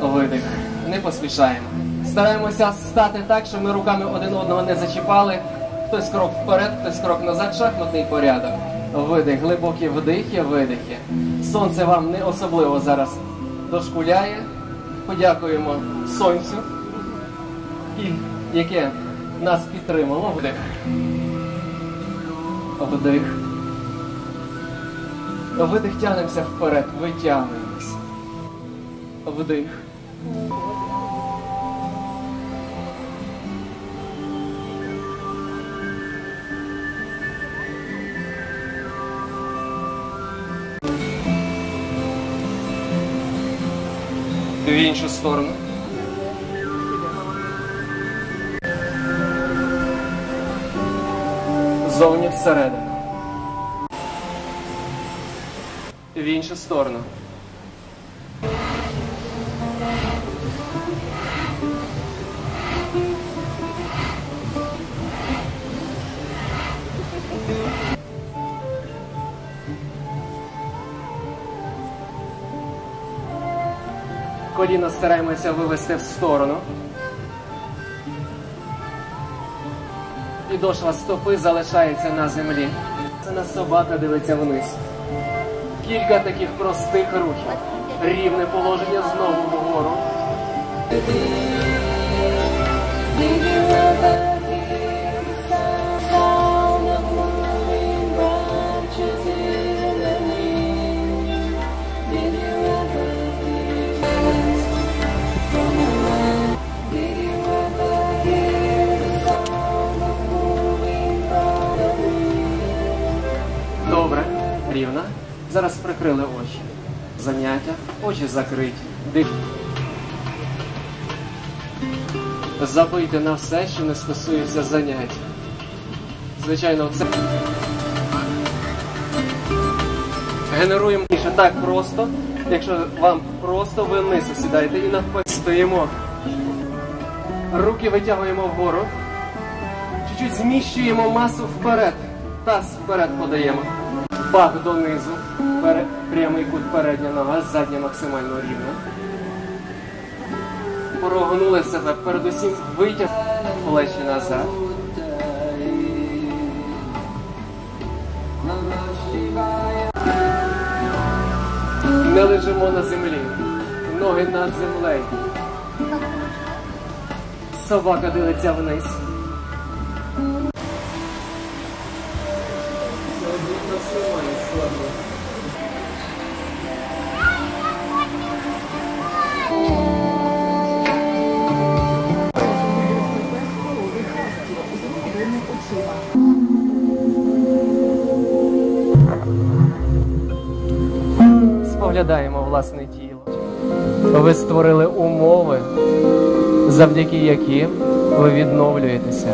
Видих. Не поспішаємо. Стараємося стати так, щоб ми руками один одного не зачіпали. Хтось крок вперед, хтось крок назад, шахматний порядок. Видих, глибокі вдихи, видихи. Сонце вам не особливо зараз дошкуляє. Подякуємо сонцю, яке нас підтримало. Вдих. Вдих. Видих тягнемося вперед, витягуємось. Вдих. В іншу сторону. Зовні всередину. В іншу сторону. Коліно стараємося вивести в сторону. Підошва стопи залишається на землі. Це на собака дивиться вниз. Кілька таких простих рухів. Рівне положення знову вгору. Добре, рівно. Зараз прикрили очі. Заняття, очі закриті. Дих. Забийте на все, що не стосується занять. Звичайно, це генеруємо більше так просто. Якщо вам просто ви вниз сідаєте і навпаки стоїмо. Руки витягуємо вгору. Чуть-чуть зміщуємо масу вперед. Таз вперед подаємо. Пах донизу. Прямий кут передня нога, задня максимально рівна. Прогнули себе, передусім витяг плечі назад. Не лежимо на землі. Ноги над землею. Собака дивиться вниз. Споглядаємо власне тіло. Ви створили умови, завдяки яким ви відновлюєтеся.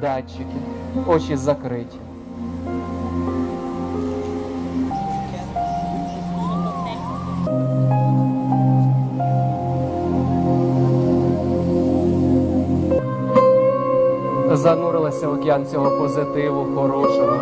Датчики, очі закриті. Занурилися в океан цього позитиву, хорошого.